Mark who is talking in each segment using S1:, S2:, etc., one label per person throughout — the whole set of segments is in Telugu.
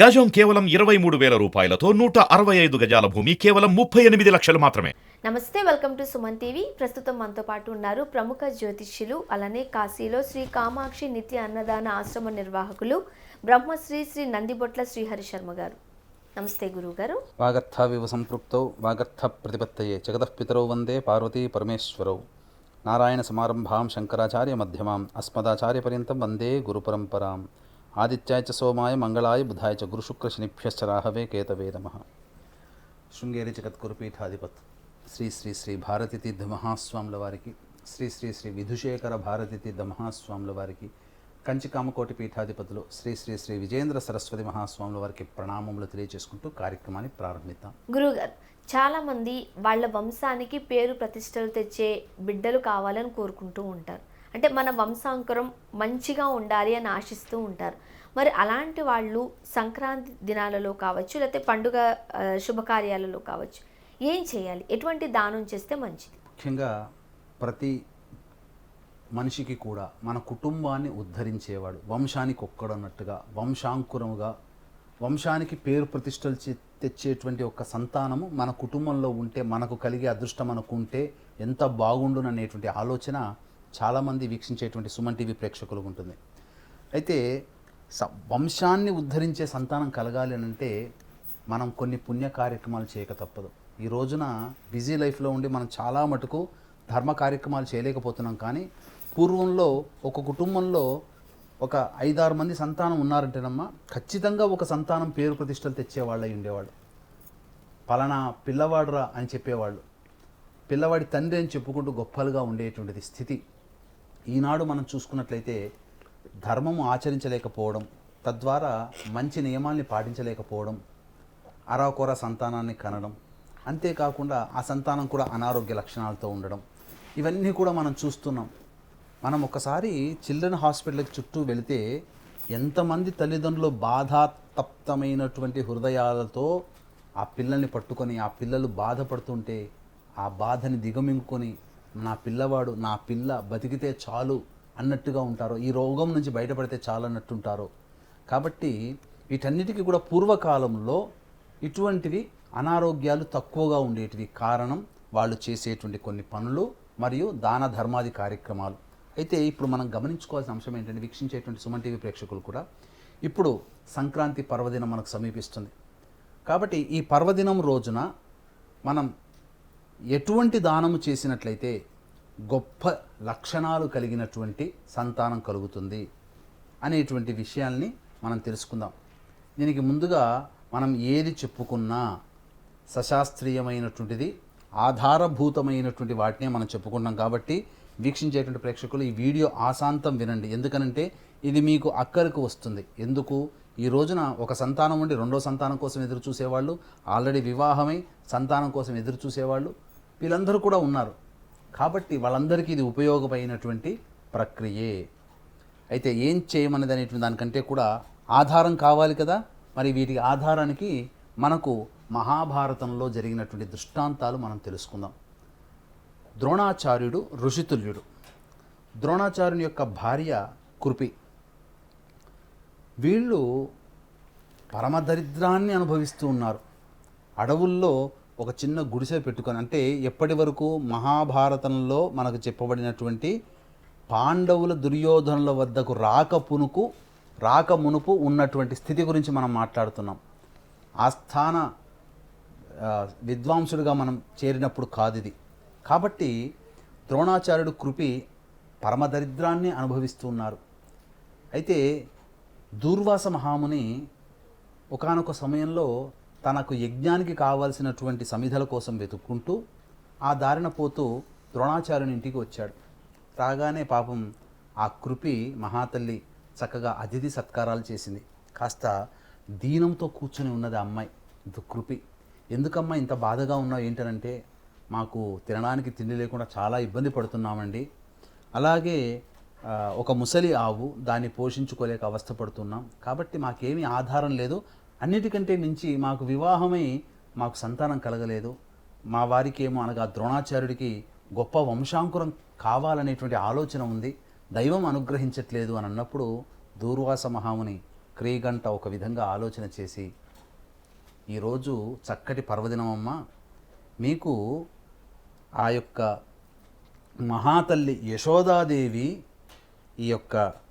S1: గజం కేవలం ఇరవై మూడు వేల రూపాయలతో నూట అరవై ఐదు గజాల భూమి కేవలం ముప్పై ఎనిమిది లక్షలు మాత్రమే.
S2: నమస్తే వెల్కమ్ టు సుమన్ టీవీ. ప్రస్తుతం మనతో పాటు ఉన్నారు ప్రముఖ జ్యోతిష్యులు అలానే కాశీలో శ్రీ కామాక్షి నిత్య అన్నదాన ఆశ్రమ నిర్వాహకులు బ్రహ్మశ్రీ శ్రీ నందిబొట్ల శ్రీహరి శర్మ గారు. నమస్తే గురువు గారు
S3: వాగర్థావివ సంపృక్తౌ వాగర్థ ప్రతిపత్తయే జగతః పితరౌ వందే పార్వతీ పరమేశ్వరౌ. నారాయణ సమారంభాం శంకరాచార్య మధ్యమాం అస్మదాచార్య పర్యంతం వందే గురుపరంపరాం. ఆదిత్యాయ చ సోమాయ మంగళాయ బుధాయ చ గురుశుక్రశనిభ్యశ్చ రాహవే కేతవే నమ. శృంగేరి జగద్గురుపీఠాధిపత్ శ్రీ శ్రీ శ్రీ భారతి తీర్థ మహాస్వాముల వారికి శ్రీ శ్రీ శ్రీ విధుశేఖర భారతి తీర్థ మహాస్వాముల వారికి కంచి కామకోటి పీఠాధిపతులు శ్రీ శ్రీ శ్రీ విజేంద్ర సరస్వతి మహాస్వాముల వారికి ప్రణామములు తెలియజేసుకుంటూ కార్యక్రమాన్ని ప్రారంభిద్దాం.
S2: గురువు చాలామంది వాళ్ళ వంశానికి పేరు ప్రతిష్టలు తెచ్చే బిడ్డలు కావాలని కోరుకుంటూ ఉంటారు. అంటే మన వంశాంకురం మంచిగా ఉండాలి అని ఆశిస్తూ ఉంటారు. మరి అలాంటి వాళ్ళు సంక్రాంతి దినాలలో కావచ్చు లేకపోతే పండుగ శుభకార్యాలలో కావచ్చు ఏం చేయాలి? ఎటువంటి దానం చేస్తే మంచిది?
S3: ముఖ్యంగా ప్రతి మనిషికి కూడా మన కుటుంబాన్ని ఉద్ధరించేవాడు వంశానికి ఒక్కడన్నట్టుగా వంశాంకురముగా వంశానికి పేరు ప్రతిష్టలు తెచ్చేటువంటి ఒక సంతానము మన కుటుంబంలో ఉంటే మనకు కలిగే అదృష్టం మనకు ఉంటే ఎంత బాగుండుననేటువంటి ఆలోచన చాలామంది వీక్షించేటువంటి సుమన్ టీవీ ప్రేక్షకులు ఉంటుంది. అయితే వంశాన్ని ఉద్ధరించే సంతానం కలగాలి అని అంటే మనం కొన్ని పుణ్య కార్యక్రమాలు చేయక తప్పదు. ఈ రోజున బిజీ లైఫ్లో ఉండి మనం చాలా మటుకు ధర్మ కార్యక్రమాలు చేయలేకపోతున్నాం కానీ పూర్వంలో ఒక కుటుంబంలో ఒక ఐదారు మంది సంతానం ఉన్నారంటేనమ్మా ఖచ్చితంగా ఒక సంతానం పేరు ప్రతిష్టలు తెచ్చేవాళ్ళు అయి ఉండేవాళ్ళు. పలానా పిల్లవాడురా అని చెప్పేవాళ్ళు. పిల్లవాడి తండ్రి అని చెప్పుకుంటూ గొప్పలుగా ఉండేటువంటిది స్థితి. ఈనాడు మనం చూసుకున్నట్లయితే ధర్మము ఆచరించలేకపోవడం తద్వారా మంచి నియమాల్ని పాటించలేకపోవడం అరాకొర సంతానాన్ని కనడం అంతేకాకుండా ఆ సంతానం కూడా అనారోగ్య లక్షణాలతో ఉండడం ఇవన్నీ కూడా మనం చూస్తున్నాం. మనం ఒకసారి చిల్డ్రన్ హాస్పిటల్కి చుట్టూ వెళితే ఎంతమంది తల్లిదండ్రులు బాధాతప్తమైనటువంటి హృదయాలతో ఆ పిల్లల్ని పట్టుకొని ఆ పిల్లలు బాధపడుతుంటే ఆ బాధని దిగమింగుకొని నా పిల్లవాడు నా పిల్ల బతికితే చాలు అన్నట్టుగా ఉంటారో ఈ రోగం నుంచి బయటపడితే చాలు అన్నట్టుంటారో. కాబట్టి వీటన్నిటికీ కూడా పూర్వకాలంలో ఇటువంటివి అనారోగ్యాలు తక్కువగా ఉండేటివి కారణం వాళ్ళు చేసేటువంటి కొన్ని పనులు మరియు దాన ధర్మాది కార్యక్రమాలు. అయితే ఇప్పుడు మనం గమనించుకోవాల్సిన అంశం ఏంటంటే వీక్షించేటువంటి సుమన్ టీవీ ప్రేక్షకులు కూడా ఇప్పుడు సంక్రాంతి పర్వదినం మనకు సమీపిస్తుంది. కాబట్టి ఈ పర్వదినం రోజున మనం ఎటువంటి దానము చేసినట్లయితే గొప్ప లక్షణాలు కలిగినటువంటి సంతానం కలుగుతుంది అనేటువంటి విషయాల్ని మనం తెలుసుకుందాం. దీనికి ముందుగా మనం ఏది చెప్పుకున్నా సశాస్త్రీయమైనటువంటిది ఆధారభూతమైనటువంటి వాటినే మనం చెప్పుకుంటాం కాబట్టి వీక్షించేటువంటి ప్రేక్షకులు ఈ వీడియో ఆశాంతం వినండి. ఎందుకనంటే ఇది మీకు అక్కరకు వస్తుంది. ఎందుకు? ఈ రోజున ఒక సంతానం ఉండి రెండో సంతానం కోసం ఎదురు చూసేవాళ్ళు ఆల్రెడీ వివాహమై సంతానం కోసం ఎదురు చూసేవాళ్ళు వీళ్ళందరూ కూడా ఉన్నారు. కాబట్టి వాళ్ళందరికీ ఇది ఉపయోగమైనటువంటి ప్రక్రియే. అయితే ఏం చేయమన్నది అనేటువంటి దానికంటే కూడా ఆధారం కావాలి కదా. మరి వీటి ఆధారానికి మనకు మహాభారతంలో జరిగినటువంటి దృష్టాంతాలు మనం తెలుసుకుందాం. ద్రోణాచార్యుడు ఋషితుల్యుడు. ద్రోణాచార్యుని యొక్క భార్య కృపి. వీళ్ళు పరమదరిద్రాన్ని అనుభవిస్తూ ఉన్నారు. అడవుల్లో ఒక చిన్న గుడిసె పెట్టుకొని అంటే ఎప్పటి వరకు మహాభారతంలో మనకు చెప్పబడినటువంటి పాండవుల దుర్యోధనుల వద్దకు రాక పునుకు రాక మునుపు ఉన్నటువంటి స్థితి గురించి మనం మాట్లాడుతున్నాం. ఆస్థాన విద్వాంసుడిగా మనం చేరినప్పుడు కాదు ఇది. కాబట్టి ద్రోణాచార్యుడు కృపి పరమదరిద్రాన్ని అనుభవిస్తూ ఉన్నారు. అయితే దూర్వాస మహాముని ఒకానొక సమయంలో తనకు యజ్ఞానికి కావాల్సినటువంటి సమిధల కోసం వెతుక్కుంటూ ఆ దారిన పోతూ ద్రోణాచార్యుని ఇంటికి వచ్చాడు. రాగానే పాపం ఆ కృపి మహాతల్లి చక్కగా అతిథి సత్కారాలు చేసింది. కాస్త దీనంతో కూర్చుని ఉన్నది ఆ అమ్మాయి. ఇది కృపి. ఎందుకమ్మా ఇంత బాధగా ఉన్నావు ఏంటనంటే మాకు తినడానికి తిండి లేకుండా చాలా ఇబ్బంది పడుతున్నామండి. అలాగే ఒక ముసలి ఆవు దాన్ని పోషించుకోలేక అవస్థ పడుతున్నాం కాబట్టి మాకేమీ ఆధారం లేదు. అన్నిటికంటే మించి మాకు వివాహమై మాకు సంతానం కలగలేదు. మా వారికి ఏమో అనగా ద్రోణాచార్యుడికి గొప్ప వంశాంకురం కావాలనేటువంటి ఆలోచన ఉంది. దైవం అనుగ్రహించట్లేదు అని అన్నప్పుడు దూర్వాస మహాముని క్రీగంట ఒక విధంగా ఆలోచన చేసి ఈరోజు చక్కటి పర్వదినమమ్మ. మీకు ఆ యొక్క మహాతల్లి యశోదాదేవి ఈ యొక్క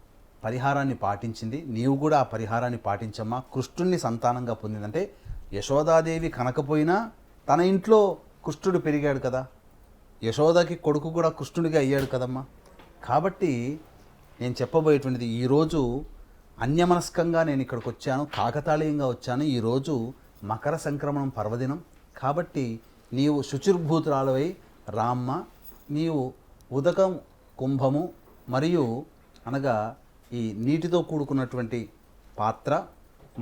S3: పరిహారాన్ని పాటించింది. నీవు కూడా ఆ పరిహారాన్ని పాటించమ్మా. కృష్ణుణ్ణి సంతానంగా పొందిందంటే యశోదాదేవి కనకపోయినా తన ఇంట్లో కృష్ణుడు పెరిగాడు కదా. యశోదకి కొడుకు కూడా కృష్ణుడిగా అయ్యాడు కదమ్మా. కాబట్టి నేను చెప్పబోయేటువంటిది ఈరోజు అన్యమనస్కంగా నేను ఇక్కడికి వచ్చాను కాకతాళీయంగా వచ్చాను. ఈరోజు మకర సంక్రమణం పర్వదినం. కాబట్టి నీవు శుచిర్భూతురాలవై రామ్మ నీవు ఉదకం కుంభము మరియు అనగా ఈ నీటితో కూడుకున్నటువంటి పాత్ర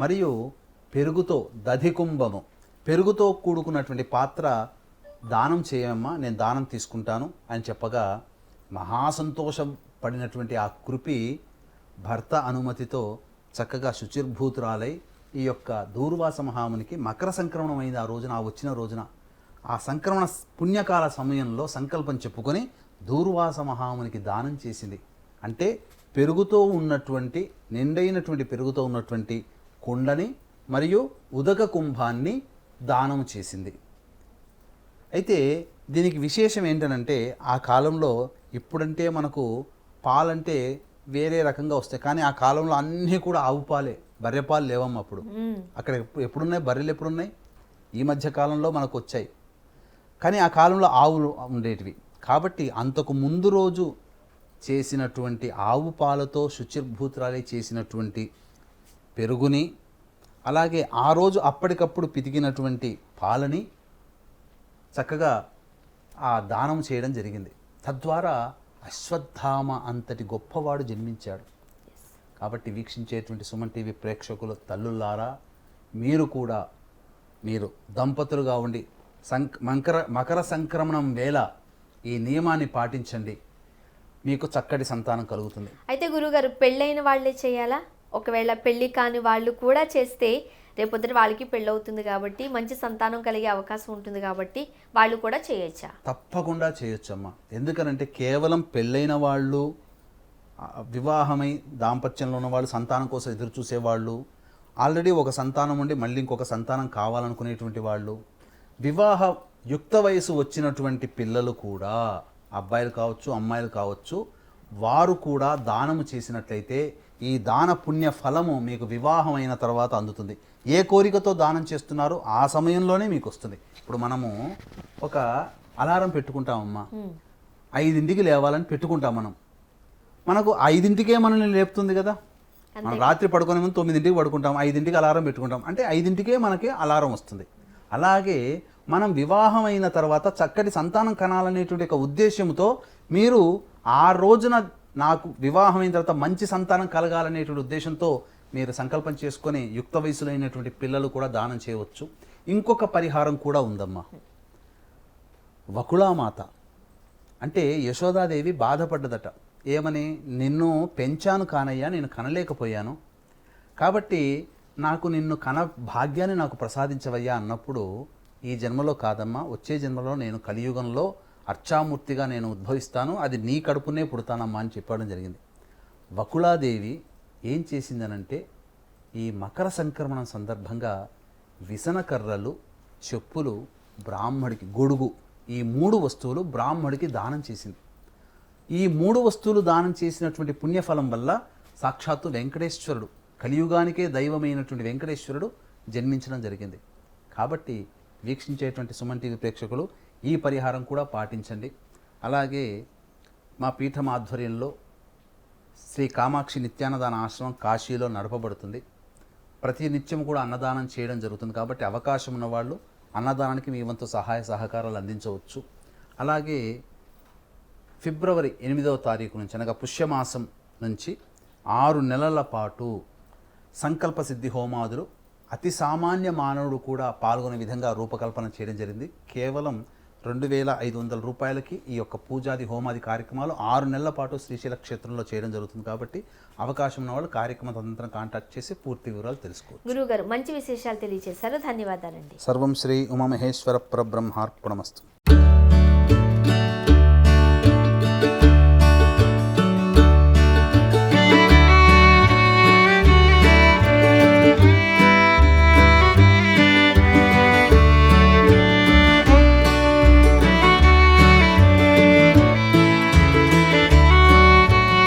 S3: మరియు పెరుగుతో దధి కుంభము. పెరుగుతో కూడుకున్నటువంటి పాత్ర దానం చేయమ్మా నేను దానం తీసుకుంటాను అని చెప్పగా మహాసంతోషం పడినటువంటి ఆ కృపి భర్త అనుమతితో చక్కగా శుచిర్భూతురాలై ఈ యొక్క దూర్వాస మహామునికి మకర సంక్రమణం అయింది ఆ రోజున ఆ వచ్చిన రోజున. ఆ సంక్రమణ పుణ్యకాల సమయంలో సంకల్పం చెప్పుకొని దూర్వాస మహామునికి దానం చేసింది. అంటే పెరుగుతో ఉన్నటువంటి నిండైనటువంటి పెరుగుతో ఉన్నటువంటి కుండని మరియు ఉదక కుంభాన్ని దానం చేసింది. అయితే దీనికి విశేషం ఏంటనంటే ఆ కాలంలో ఇప్పుడంటే మనకు పాలంటే వేరే రకంగా వస్తాయి. కానీ ఆ కాలంలో అన్నీ కూడా ఆవు పాలే బర్రె పాలు లేవమ్మ అప్పుడు. అక్కడ ఎప్పుడు ఎప్పుడున్నాయి? బర్రెలు ఎప్పుడున్నాయి? ఈ మధ్య కాలంలో మనకు వచ్చాయి. కానీ ఆ కాలంలో ఆవులు ఉండేటివి. కాబట్టి అంతకు ముందు రోజు చేసినటువంటి ఆవు పాలతో శుచిర్భూతురాలే చేసినటువంటి పెరుగుని అలాగే ఆ రోజు అప్పటికప్పుడు పితికినటువంటి పాలని చక్కగా ఆ దానం చేయడం జరిగింది. తద్వారా అశ్వత్థామ అంతటి గొప్పవాడు జన్మించాడు. కాబట్టి వీక్షించేటువంటి సుమన్ టీవీ ప్రేక్షకులు తల్లులారా మీరు కూడా మీరు దంపతులుగా ఉండి సంక్ మకర మకర సంక్రమణం వేళ ఈ నియమాన్ని పాటించండి. మీకు చక్కటి సంతానం కలుగుతుంది.
S2: అయితే గురుగారు పెళ్ళైన వాళ్ళే చేయాలా? ఒకవేళ పెళ్ళి కాని వాళ్ళు కూడా చేస్తే రేపొద్దున వాళ్ళకి పెళ్ళవుతుంది కాబట్టి మంచి సంతానం కలిగే అవకాశం ఉంటుంది కాబట్టి వాళ్ళు కూడా చేయొచ్చా?
S3: తప్పకుండా చేయొచ్చమ్మా. ఎందుకనంటే కేవలం పెళ్ళైన వాళ్ళు వివాహమై దాంపత్యంలో ఉన్న వాళ్ళు సంతానం కోసం ఎదురు చూసేవాళ్ళు ఆల్రెడీ ఒక సంతానం ఉండి మళ్ళీ ఇంకొక సంతానం కావాలనుకునేటువంటి వాళ్ళు వివాహ యుక్త వయసు వచ్చినటువంటి పిల్లలు కూడా అబ్బాయిలు కావచ్చు అమ్మాయిలు కావచ్చు వారు కూడా దానము చేసినట్లయితే ఈ దాన పుణ్య ఫలము మీకు వివాహం అయిన తర్వాత అందుతుంది. ఏ కోరికతో దానం చేస్తున్నారో ఆ సమయంలోనే మీకు వస్తుంది. ఇప్పుడు మనము ఒక అలారం పెట్టుకుంటామమ్మా. ఐదింటికి లేవాలని పెట్టుకుంటాం మనం. మనకు ఐదింటికే మనల్ని లేపుతుంది కదా. మనం రాత్రి పడుకునే ముందు తొమ్మిదింటికి పడుకుంటాం ఐదింటికి అలారం పెట్టుకుంటాం. అంటే ఐదింటికే మనకి అలారం వస్తుంది. అలాగే మనం వివాహం అయిన తర్వాత చక్కటి సంతానం కనాలనేటువంటి ఒక ఉద్దేశంతో మీరు ఆ రోజున నాకు వివాహం అయిన తర్వాత మంచి సంతానం కలగాలనేటువంటి ఉద్దేశంతో మీరు సంకల్పం చేసుకొని యుక్త వయసులైనటువంటి పిల్లలు కూడా దానం చేయవచ్చు. ఇంకొక పరిహారం కూడా ఉందమ్మా. వకుళామాత. అంటే యశోదాదేవి బాధపడ్డదట. ఏమని? నిన్ను పెంచాను కానయ్యా నేను కనలేకపోయాను. కాబట్టి నాకు నిన్ను కన భాగ్యాన్ని నాకు ప్రసాదించవయ్యా అన్నప్పుడు ఈ జన్మలో కాదమ్మా వచ్చే జన్మలో నేను కలియుగంలో అర్చామూర్తిగా నేను ఉద్భవిస్తాను అది నీ కడుపునే పుడతానమ్మా అని చెప్పడం జరిగింది. వకుళాదేవి ఏం చేసిందనంటే ఈ మకర సంక్రమణం సందర్భంగా విసనకర్రలు చెప్పులు బ్రాహ్మడికి గొడుగు ఈ మూడు వస్తువులు బ్రాహ్మడికి దానం చేసింది. ఈ మూడు వస్తువులు దానం చేసినటువంటి పుణ్యఫలం వల్ల సాక్షాత్తు వెంకటేశ్వరుడు కలియుగానికే దైవమైనటువంటి వెంకటేశ్వరుడు జన్మించడం జరిగింది. కాబట్టి వీక్షించేటువంటి సుమన్ టీవీ ప్రేక్షకులు ఈ పరిహారం కూడా పాటించండి. అలాగే మా పీఠం ఆధ్వర్యంలో శ్రీ కామాక్షి నిత్యాన్నదాన ఆశ్రమం కాశీలో నడపబడుతుంది. ప్రతి నిత్యం కూడా అన్నదానం చేయడం జరుగుతుంది కాబట్టి అవకాశం ఉన్నవాళ్ళు అన్నదానానికి మీ వంతు సహాయ సహకారాలు అందించవచ్చు. అలాగే ఫిబ్రవరి ఎనిమిదవ తారీఖు నుంచి అనగా పుష్యమాసం నుంచి ఆరు నెలల పాటు సంకల్ప సిద్ధి హోమాదులు. అతి సామాన్య మానవుడు కూడా పాల్గొనే విధంగా రూపకల్పన చేయడం జరిగింది. కేవలం రెండు వేల ఐదు వందల రూపాయలకి ఈ యొక్క పూజాది హోమాది కార్యక్రమాలు ఆరు నెలల పాటు శ్రీశైల క్షేత్రంలో చేయడం జరుగుతుంది కాబట్టి అవకాశం ఉన్న వాళ్ళు కార్యక్రమ తదనంతరం కాంటాక్ట్ చేసి పూర్తి వివరాలు తెలుసుకోవచ్చు.
S2: గురువుగారు మంచి విశేషాలు తెలియజేశారు ధన్యవాదాలండి.
S3: సర్వం శ్రీ ఉమామహేశ్వర పరబ్రహ్మార్పణమస్తు.